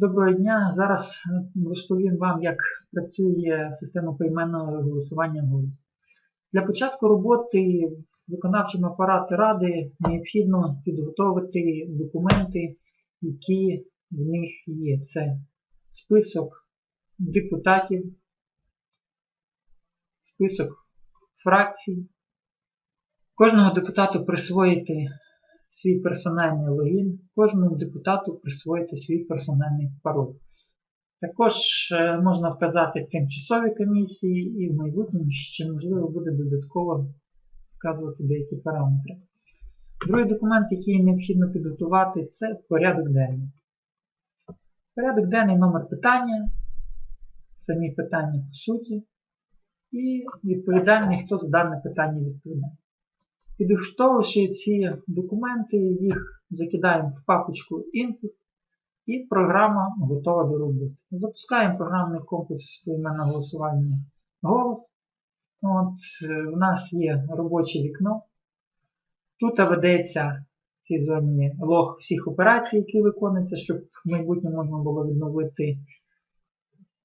Доброго дня. Зараз розповім вам, як працює система поіменного голосування голосу. Для початку роботи виконавчим апарату Ради необхідно підготовити документи, які в них є. Це список депутатів, список фракцій. Кожному депутату присвоїти свій персональний логін, кожному депутату присвоїти свій персональний пароль. Також е, можна вказати тимчасові комісії і в майбутньому ще можливо буде додатково вказувати деякі параметри. Другий документ, який необхідно підготувати, це порядок денний. Порядок денний номер питання, самі питання по суті, і відповідальний, хто за дане питання відповідає. Підготовивши ці документи, їх закидаємо в папочку Input і програма готова до роботи. Запускаємо програмний комплекс поіменного голосування голос. От, е, У нас є робоче вікно. Тут ведеться в цій зоні лог всіх операцій, які виконуються, щоб в майбутньому можна було відновити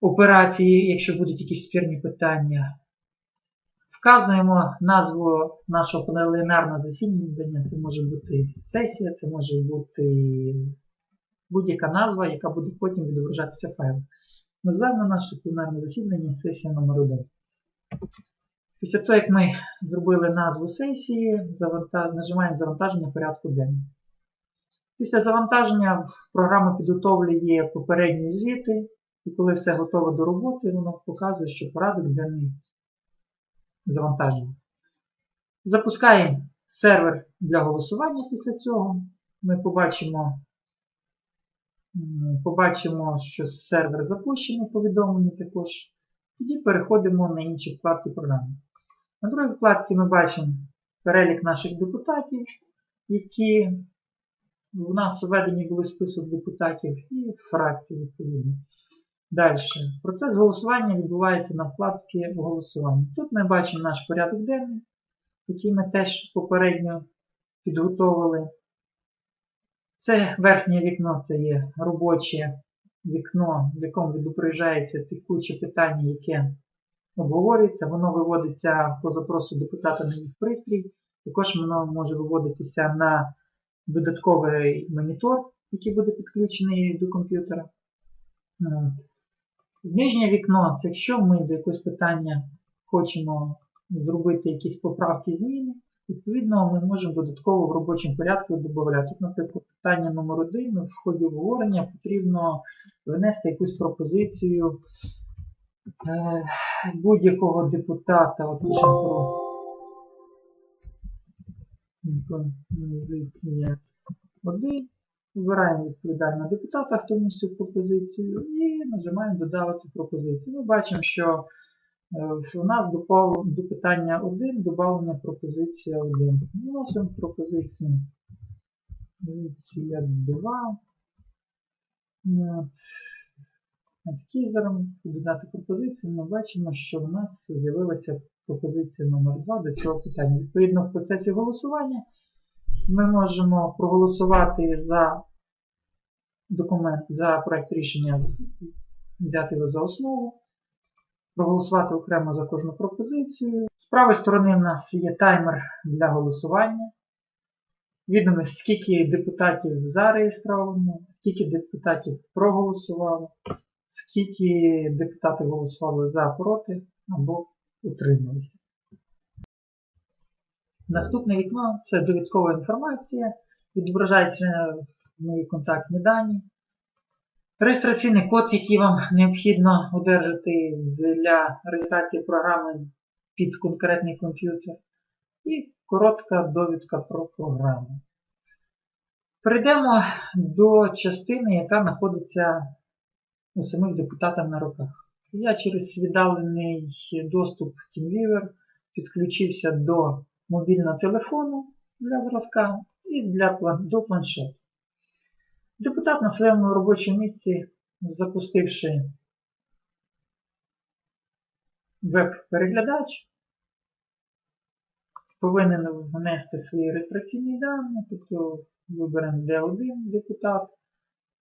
операції, якщо будуть якісь спірні питання. Вказуємо назву нашого пленарного засідання. Це може бути сесія, це може бути будь-яка назва, яка буде потім відображатися в файлі. Називаємо наше пленарне засідання сесія номер 1 Після того, як ми зробили назву сесії, нажимаємо завантаження порядку денного. Після завантаження програма підготовлює попередні звіти, і коли все готове до роботи, воно показує, що порядок денний завантаження. Запускаємо сервер для голосування після цього. Ми побачимо, побачимо, що сервер запущений, повідомлення також. Тоді переходимо на інші вкладки програми. На другій вкладці ми бачимо перелік наших депутатів, які у нас введені були список депутатів і фракцій відповідно. Далі. Процес голосування відбувається на вкладці голосування. Тут ми бачимо наш порядок денний, який ми теж попередньо підготовили. Це верхнє вікно це є робоче вікно, в якому відображається текуче питання, яке обговорюється. Воно виводиться по запросу депутата на їх пристрій. Також воно може виводитися на додатковий монітор, який буде підключений до комп'ютера. Нижнє вікно це якщо ми до якогось питання хочемо зробити якісь поправки зміни, відповідно ми можемо додатково в робочому порядку додати. Наприклад, питання номер 1 в ході обговорення потрібно винести якусь пропозицію е, будь-якого депутата. От про 1. Вибираємо відповідального депутата, хто вносив пропозицію, і нажимаємо додати пропозицію. Ми бачимо, що е, у нас до, питання 1 додавлена пропозиція 1. Вносимо пропозицію пропозиція 2. От. Кізером додати пропозицію, ми бачимо, що в нас з'явилася пропозиція номер 2 до цього питання. Відповідно, в процесі голосування ми можемо проголосувати за документ, за проект рішення, взяти його за основу, проголосувати окремо за кожну пропозицію. З правої сторони в нас є таймер для голосування. Відомо, скільки депутатів зареєстровано, скільки депутатів проголосувало, скільки депутатів голосували за проти або утрималися. Наступне вікно це довідкова інформація, відображаються мої контактні дані. Реєстраційний код, який вам необхідно одержати для реєстрації програми під конкретний комп'ютер. І коротка довідка про програму. Перейдемо до частини, яка знаходиться у самих депутатах на руках. Я через віддалений доступ TeamViewer підключився до мобільного телефону для зразка і для, до планшету. Депутат на своєму робочому місці, запустивши веб-переглядач, повинен внести свої реєстраційні дані, тобто виберемо D1 депутат,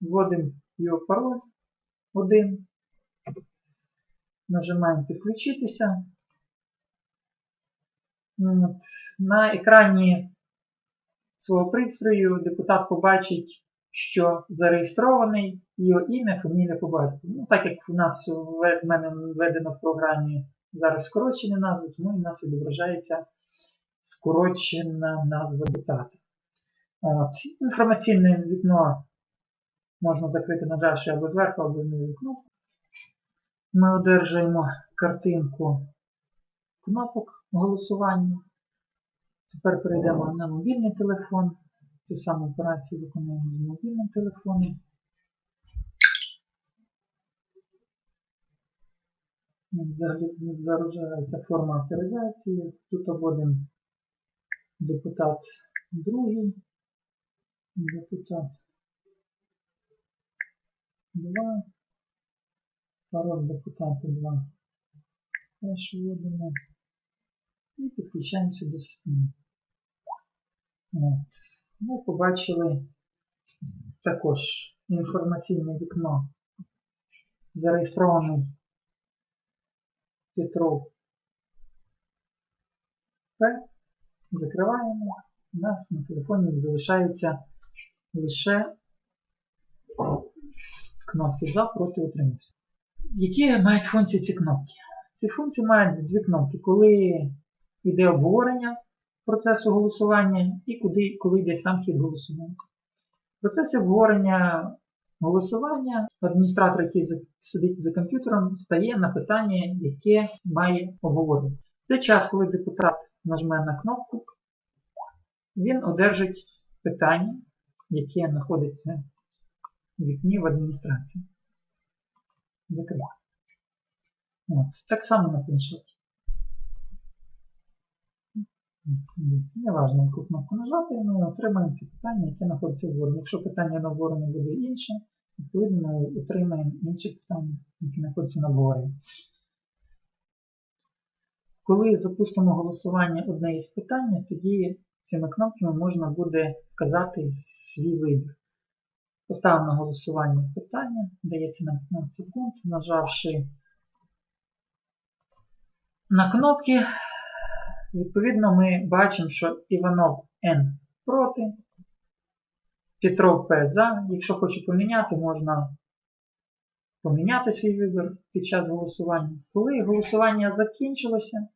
вводимо його пароль один. Нажимаємо підключитися. От. На екрані свого пристрою депутат побачить, що зареєстрований його ім'я, фамілія по батьку. Ну, так як у нас в мене введено в програмі зараз скорочені назви, тому і в нас відображається скорочена назва депутата. От. Інформаційне вікно можна закрити, нажавши або зверху, або знизу кнопку. Ми одержуємо картинку кнопок голосування. Тепер перейдемо на мобільний телефон. Ту саму операцію виконуємо з мобільним телефоном. Загружається форма авторизації. Тут вводимо депутат другий, депутат 2, пароль депутата 2. Теж вводимо і підключаємося до системи. От. Ми побачили також інформаційне вікно, зареєстрований Петров П. Закриваємо. У нас на телефоні залишається лише кнопки за проти утримався. Які мають функції ці кнопки? Ці функції мають дві кнопки, коли йде обговорення процесу голосування і куди, коли йде сам хід голосування. В процесі обговорення голосування адміністратор, який сидить за комп'ютером, стає на питання, яке має обговорення. В цей час, коли депутат нажме на кнопку, він одержить питання, яке знаходиться в вікні в адміністрації. Закрив. От. Так само на планшеті. Не важливо, яку кнопку нажати, ми отримаємо ці питання, які знаходяться в обговоренні. Якщо питання на обговоренні буде інше, відповідно ми отримаємо інші питання, які знаходяться на обговоренні. Коли запустимо голосування одне із питань, тоді цими кнопками можна буде вказати свій вибір. Поставимо на голосування питання, дається нам 15 секунд, нажавши на кнопки, відповідно ми бачимо, що Іванов Н проти, Петров П за. Якщо хочу поміняти, можна поміняти свій вибір під час голосування. Коли голосування закінчилося,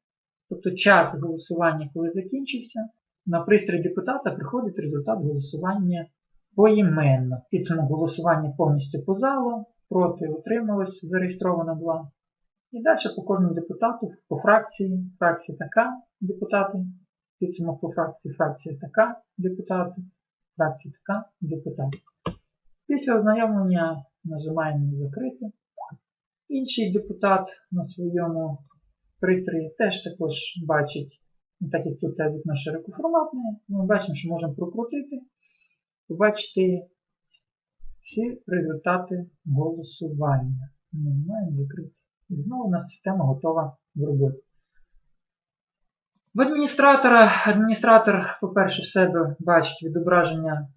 тобто час голосування, коли закінчився, на пристрій депутата приходить результат голосування поіменно. Підсумок голосування повністю по залу, проти утрималось, зареєстровано 2. І далі по кожному депутату по фракції, фракція така, депутати, підсумок по фракції, фракція така, депутати, фракція така, депутати. Після ознайомлення нажимаємо закрити. Інший депутат на своєму пристрої теж також бачить, ну, так як тут це вікно широкоформатне, ми бачимо, що можемо прокрутити, побачити всі результати голосування. Нажимаємо закрити. І знову у нас система готова в роботі. В адміністратора адміністратор, по-перше, в себе бачить відображення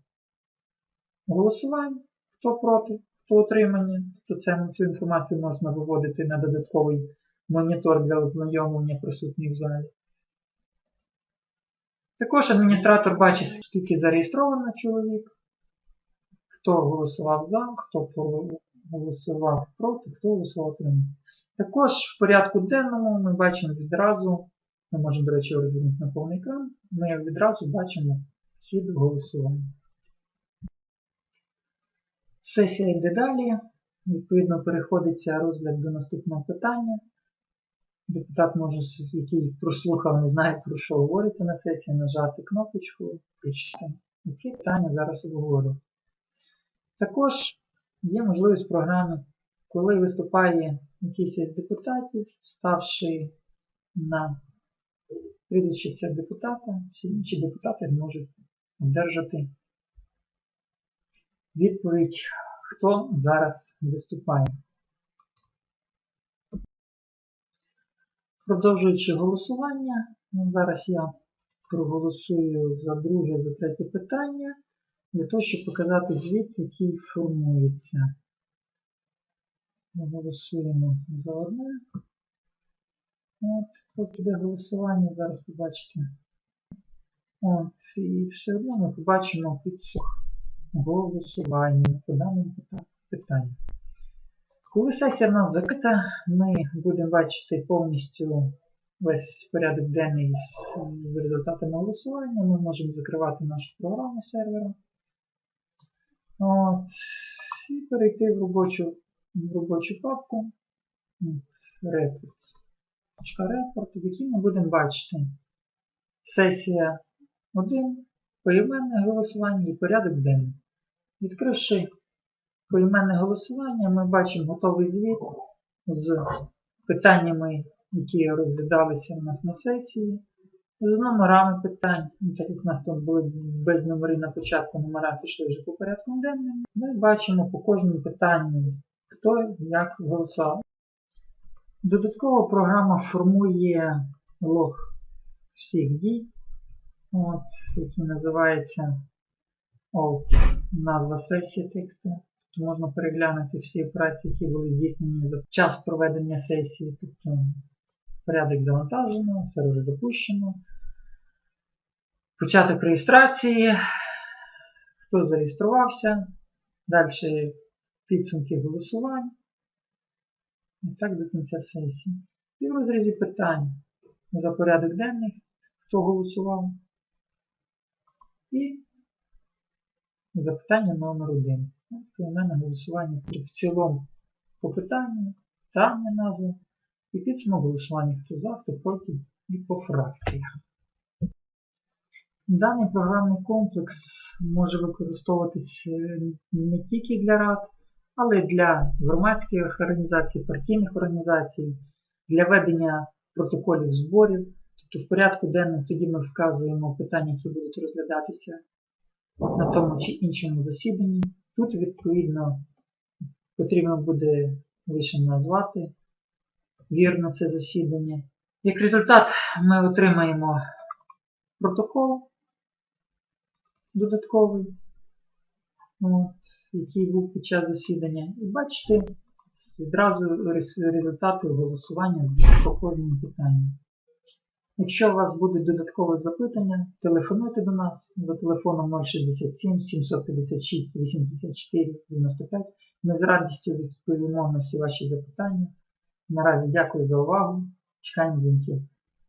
голосувань, хто проти, хто утримання. Тобто це, цю інформацію можна виводити на додатковий монітор для ознайомлення присутніх в залі. Також адміністратор бачить, скільки зареєстровано чоловік, хто голосував за, хто голосував проти, хто голосував утримання. Також в порядку денному ми бачимо відразу, ми можемо, до речі, розвернути на повний екран, ми відразу бачимо хід голосування. Сесія йде далі, відповідно переходиться розгляд до наступного питання. Депутат може, який прослухав, не знає, про що говориться на сесії, нажати кнопочку, прочитати, яке питання зараз обговорюється. Також є можливість програми, коли виступає якийсь із депутатів, ставши на прізвище депутата, всі інші депутати можуть одержати відповідь, хто зараз виступає. Продовжуючи голосування, ну, зараз я проголосую за друге, за третє питання, для того, щоб показати звіт, який формується. Голосуємо за одне. От, тут іде голосування, зараз побачите. От, і все одно ми побачимо підсух голосування по даному пита- питанню. Коли сесія в нас закрита, ми будемо бачити повністю весь порядок денний з, результатами голосування. Ми можемо закривати нашу програму сервера. От, і перейти в робочу, в робочу папку reports.report, в якій ми будемо бачити сесія 1, поіменне голосування і порядок денний. Відкривши поіменне голосування, ми бачимо готовий звіт з питаннями, які розглядалися у нас на сесії, з номерами питань, Ну, так як у нас там були без номери на початку, номера пішли вже по порядку денному. Ми бачимо по кожному питанню, хто як голосував. Додатково програма формує лог всіх дій, от, який називається Alt, назва сесії тексту. Тут можна переглянути всі операції, які були здійснені за час проведення сесії, тобто порядок завантажено, сервер запущено, початок реєстрації, хто зареєструвався, далі підсумки голосувань. І так до кінця сесії. І в розрізі питань за порядок денний, хто голосував. І запитання номер один. От у мене голосування в цілому по питанню, питання назва і підсумок голосування, хто за, хто проти і по фракціях. Даний програмний комплекс може використовуватись е, не тільки для рад, але для громадських організацій, партійних організацій, для ведення протоколів зборів. Тобто в порядку денному тоді ми вказуємо питання, які будуть розглядатися на тому чи іншому засіданні. Тут, відповідно, потрібно буде лише назвати вірно це засідання. Як результат, ми отримаємо протокол додатковий, от, який був під час засідання. І бачите відразу результати голосування по кожному питанню. Якщо у вас будуть додаткові запитання, телефонуйте до нас за телефоном 067 756 84 95. Ми з радістю відповімо на всі ваші запитання. Наразі дякую за увагу. Чекаємо дзвінків.